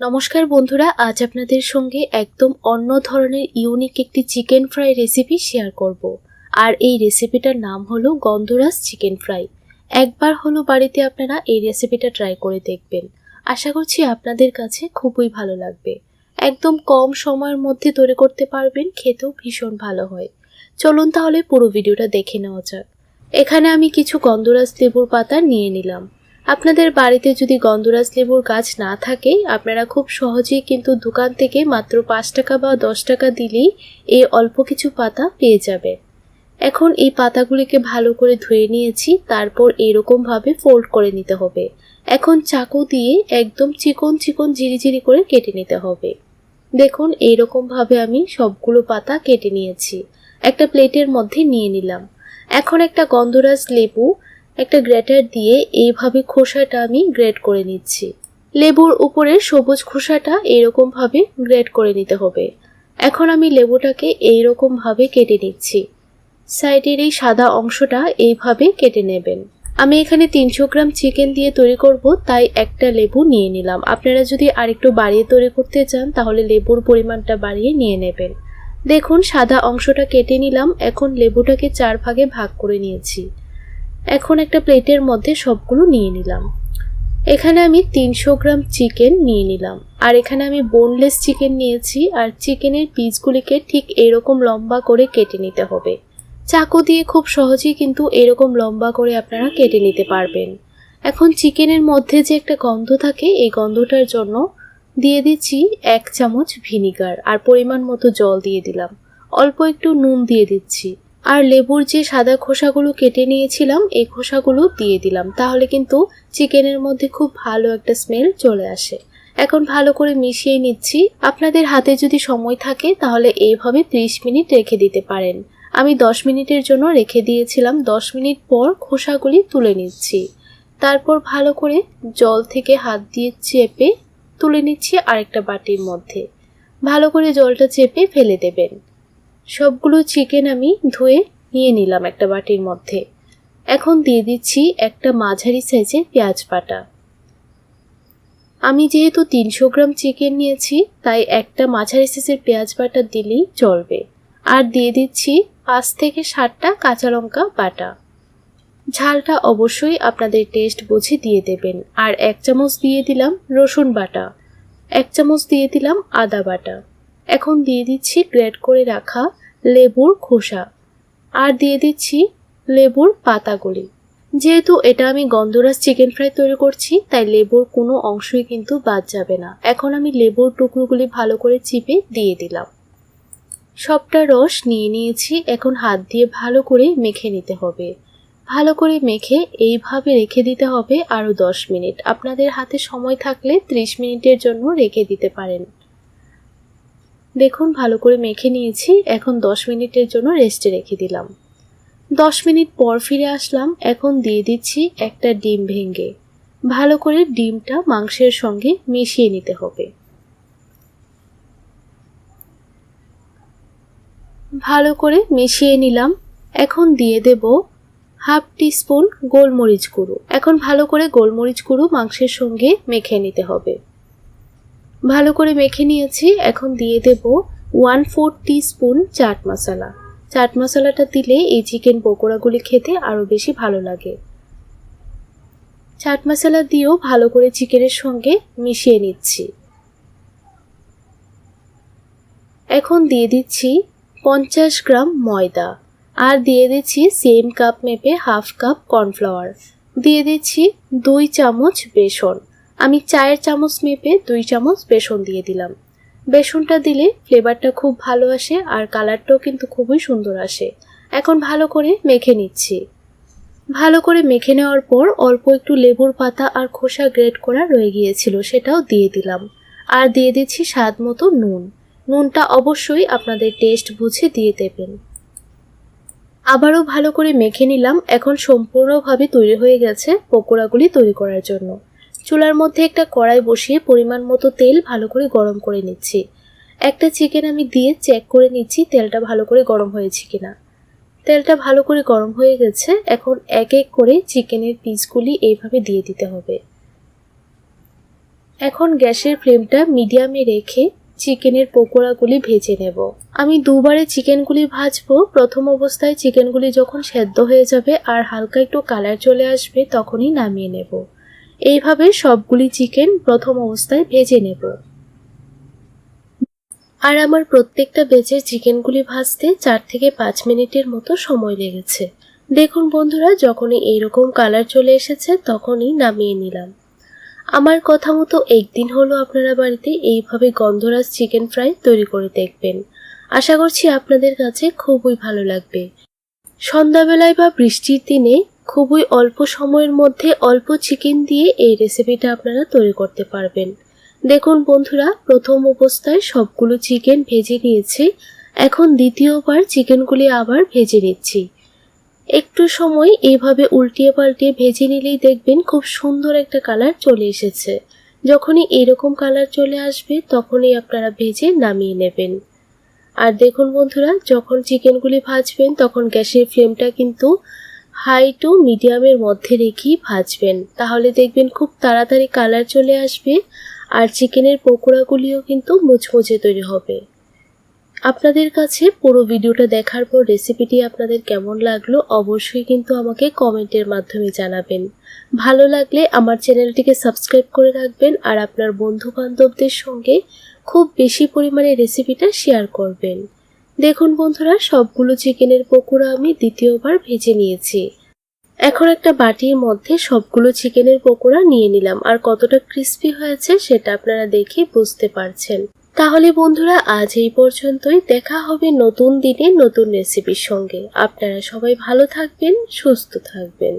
নমস্কার বন্ধুরা, আজ আপনাদের সঙ্গে একদম অন্য ধরনের ইউনিক একটি চিকেন ফ্রাই রেসিপি শেয়ার করব। আর এই রেসিপিটার নাম হলো গন্ধরাজ চিকেন ফ্রাই একবার হলো বাড়িতে আপনারা এই রেসিপিটা ট্রাই করে দেখবেন। আশা করছি আপনাদের কাছে খুবই ভালো লাগবে। একদম কম সময়ের মধ্যে তৈরি করতে পারবেন, খেতেও ভীষণ ভালো হয়। চলুন তাহলে পুরো ভিডিওটা দেখে নেওয়া যাক। এখানে আমি কিছু গন্ধরাজ লেবুর পাতা নিয়ে নিলাম। আপনাদের বাড়িতে যদি গন্ধরাজ লেবুর গাছ না থাকে, আপনারা খুব সহজেই কিন্তু দোকান থেকে মাত্র পাঁচ টাকা বা দশ টাকা দিলেই এই অল্প কিছু পাতা পেয়ে যাবে। এখন এই পাতাগুলিকে ভালো করে ধুয়ে নিয়েছি, তারপর এরকমভাবে ফোল্ড করে নিতে হবে। এখন চাকু দিয়ে একদম চিকন চিকন ঝিরিঝিরি করে কেটে নিতে হবে। দেখুন, এইরকমভাবে আমি সবগুলো পাতা কেটে নিয়েছি। একটা প্লেটের মধ্যে নিয়ে নিলাম। এখন একটা গন্ধরাজ লেবু একটা গ্রেটার দিয়ে এইভাবে খোসাটা আমি গ্রেট করে নিচ্ছি। লেবুর উপরে সবুজ খোসাটা এইরকমভাবে গ্রেট করে নিতে হবে। এখন আমি লেবুটাকে এইরকমভাবে কেটে নিচ্ছি। সাইডের এই সাদা অংশটা এইভাবে কেটে নেবেন। আমি এখানে তিনশো গ্রাম চিকেন দিয়ে তৈরি করব, তাই একটা লেবু নিয়ে নিলাম। আপনারা যদি আরেকটু বাড়িয়ে তৈরি করতে চান, তাহলে লেবুর পরিমাণটা বাড়িয়ে নিয়ে নেবেন। দেখুন, সাদা অংশটা কেটে নিলাম। এখন লেবুটাকে চার ভাগে ভাগ করে নিয়েছি। এখন একটা প্লেটের মধ্যে সবগুলো নিয়ে নিলাম। এখানে আমি তিনশো গ্রাম চিকেন নিয়ে নিলাম। আর এখানে আমি বোনলেস চিকেন নিয়েছি, আর চিকেনের পিসগুলিকে ঠিক এরকম লম্বা করে কেটে নিতে হবে। চাকু দিয়ে খুব সহজেই কিন্তু এরকম লম্বা করে আপনারা কেটে নিতে পারবেন। এখন চিকেনের মধ্যে যে একটা গন্ধ থাকে, এই গন্ধটার জন্য দিয়ে দিচ্ছি এক চামচ ভিনিগার, আর পরিমাণ মতো জল দিয়ে দিলাম। অল্প একটু নুন দিয়ে দিচ্ছি। আর লেবুর যে সাদা খোসাগুলো কেটে নিয়েছিলাম, এই খোসাগুলো দিয়ে দিলাম। তাহলে কিন্তু চিকেনের মধ্যে খুব ভালো একটা স্মেল চলে আসে। এখন ভালো করে মিশিয়ে নিচ্ছি। আপনাদের হাতে যদি সময় থাকে, তাহলে এইভাবে 30 মিনিট রেখে দিতে পারেন। আমি 10 মিনিটের জন্য রেখে দিয়েছিলাম। 10 মিনিট পর খোসাগুলি তুলে নিচ্ছি। তারপর ভালো করে জল থেকে হাত দিয়ে চেপে তুলে নিচ্ছি আরেকটা বাটির মধ্যে। ভালো করে জলটা চেপে ফেলে দেবেন। সবগুলো চিকেন আমি ধুয়ে নিয়ে নিলাম একটা বাটির মধ্যে। এখন দিয়ে দিচ্ছি একটা মাঝারি সাইজের পেঁয়াজ বাটা। আমি যেহেতু তিনশো গ্রাম চিকেন নিয়েছি, তাই একটা মাঝারি সাইজের পেঁয়াজ বাটা দিলেই চলবে। আর দিয়ে দিচ্ছি পাঁচ থেকে ষাটটা কাঁচা লঙ্কা বাটা। ঝালটা অবশ্যই আপনাদের টেস্ট বুঝে দিয়ে দেবেন। আর এক চামচ দিয়ে দিলাম রসুন বাটা। এক চামচ দিয়ে দিলাম আদা বাটা। এখন দিয়ে দিচ্ছি গ্রেড করে রাখা লেবুর খোসা। আর দিয়ে দিচ্ছি লেবুর পাতাগুলি। যেহেতু এটা আমি গন্ধরাজ চিকেন ফ্রাই তৈরি করছি, তাই লেবুর কোনো অংশই কিন্তু বাদ যাবে না। এখন আমি লেবুর টুকরোগুলি ভালো করে চিপে দিয়ে দিলাম। সবটা রস নিয়ে নিয়েছি, এখন হাত দিয়ে ভালো করে মেখে নিতে হবে। ভালো করে মেখে এইভাবে রেখে দিতে হবে আরও দশ মিনিট। আপনাদের হাতে সময় থাকলে ত্রিশ মিনিটের জন্য রেখে দিতে পারেন। দেখুন, ভালো করে মেখে নিয়েছি। এখন দশ মিনিটের জন্য রেস্টে রেখে দিলাম। দশ মিনিট পর ফিরে আসলাম। এখন দিয়ে দিচ্ছি একটা ডিম ভেঙে। ভালো করে ডিমটা মাংসের সঙ্গে মিশিয়ে নিতে হবে। ভালো করে মিশিয়ে নিলাম। এখন দিয়ে দেব হাফ টিস্পুন গোলমরিচ গুঁড়ো। এখন ভালো করে গোলমরিচ গুঁড়ো মাংসের সঙ্গে মেখে নিতে হবে। ভালো করে মেখে নিয়েছি। এখন দিয়ে দেব one four teaspoon chaat masala. Chaat মশলাটা দিলে এই চিকেন পকোড়াগুলি খেতে আরও বেশি ভালো লাগে। চাট মশলা দিয়েও ভালো করে চিকেনের সঙ্গে মিশিয়ে নিচ্ছি। এখন দিয়ে দিচ্ছি পঞ্চাশ গ্রাম ময়দা। আর দিয়ে দিচ্ছি সেম কাপ মেপে হাফ কাপ কর্নফ্লাওয়ার দিয়ে দিচ্ছি দুই চামচ বেসন। আমি চায়ের চামচ মেপে দুই চামচ বেসন দিয়ে দিলাম। বেসনটা দিলে ফ্লেভারটা খুব ভালো আসে আর কালারটাও কিন্তু খুবই সুন্দর আসে। এখন ভালো করে মেখে নিচ্ছি। ভালো করে মেখে নেওয়ার পর অল্প একটু লেবুর পাতা আর খোসা গ্রেট করা রয়ে গিয়েছিল, সেটাও দিয়ে দিলাম। আর দিয়ে দিচ্ছি স্বাদ মতো নুন। নুনটা অবশ্যই আপনাদের টেস্ট বুঝে দিয়ে দেবেন। আবারও ভালো করে মেখে নিলাম, এখন সম্পূর্ণভাবে তৈরি হয়ে গেছে পকোড়াগুলি তৈরি করার জন্য। চুলার মধ্যে একটা কড়াই বসিয়ে পরিমাণ মতো তেল ভালো করে গরম করে নিচ্ছি। একটা চিকেন আমি দিয়ে চেক করে নিচ্ছি তেলটা ভালো করে গরম হয়েছে কিনা। তেলটা ভালো করে গরম হয়ে গেছে, এখন এক এক করে চিকেনের পিসগুলি এইভাবে দিয়ে দিতে হবে। এখন গ্যাসের ফ্লেমটা মিডিয়ামে রেখে চিকেনের পকোড়াগুলি ভেজে নেব। আমি দুবারে চিকেনগুলি ভাজবো, প্রথম অবস্থায় চিকেনগুলি যখন সেদ্ধ হয়ে যাবে আর হালকা একটু কালার চলে আসবে তখনই নামিয়ে নেব। এইভাবে সবগুলি চিকেন প্রথম অবস্থায় ভেজে নেব। আর আমার প্রত্যেকটা বেচের চিকেনগুলি ভাজতে চার থেকে পাঁচ মিনিটের মতো সময় লেগেছে। দেখুন বন্ধুরা, যখনই এইরকম কালার চলে এসেছে, তখনই নামিয়ে নিলাম। আমার কথা মতো একদিন হলো আপনারা বাড়িতে এইভাবে গন্ধরাজ চিকেন ফ্রাই তৈরি করে দেখবেন। আশা করছি আপনাদের কাছে খুবই ভালো লাগবে। সন্ধ্যাবেলায় বা বৃষ্টির দিনে খুবই অল্প সময়ের মধ্যে অল্প চিকেন দিয়ে এই রেসিপিটা আপনারা তৈরি করতে পারবেন। দেখুন বন্ধুরা, প্রথম অবস্থায় সবগুলো চিকেন ভেজে নিয়েছি। এখন দ্বিতীয়বার চিকেনগুলি আবার ভেজে নিচ্ছি। একটু সময় এইভাবে উল্টিয়ে পাল্টিয়ে ভেজে নিলেই দেখবেন খুব সুন্দর একটা কালার চলে এসেছে। যখনই এরকম কালার চলে আসবে, তখনই আপনারা ভেজে নামিয়ে নেবেন। আর দেখুন বন্ধুরা, যখন চিকেনগুলি ভাজবেন, তখন গ্যাসের ফ্লেমটা কিন্তু হাই টু মিডিয়ামের মধ্যে রেখেই ভাজবেন। তাহলে দেখবেন খুব তাড়াতাড়ি কালার চলে আসবে আর চিকেনের পকোড়াগুলিও কিন্তু মুচমুচে তৈরি হবে। আপনাদের কাছে পুরো ভিডিওটা দেখার পর রেসিপিটি আপনাদের কেমন লাগল অবশ্যই কিন্তু আমাকে কমেন্টের মাধ্যমে জানাবেন। ভালো লাগলে আমার চ্যানেলটিকে সাবস্ক্রাইব করে রাখবেন আর আপনার বন্ধু বান্ধবদের সঙ্গে খুব বেশি পরিমাণে রেসিপিটা শেয়ার করবেন। দেখুন বন্ধুরা, সবগুলো চিকেনের পকোড়া আমি দ্বিতীয়বার ভেজে নিয়েছি। এখন একটা বাটির মধ্যে সবগুলো চিকেনের পকোড়া নিয়ে নিলাম। আর কতটা ক্রিস্পি হয়েছে সেটা আপনারা দেখে বুঝতে পারছেন। তাহলে বন্ধুরা, আজ এই পর্যন্তই। দেখা হবে নতুন দিনে নতুন রেসিপির সঙ্গে। আপনারা সবাই ভালো থাকবেন, সুস্থ থাকবেন।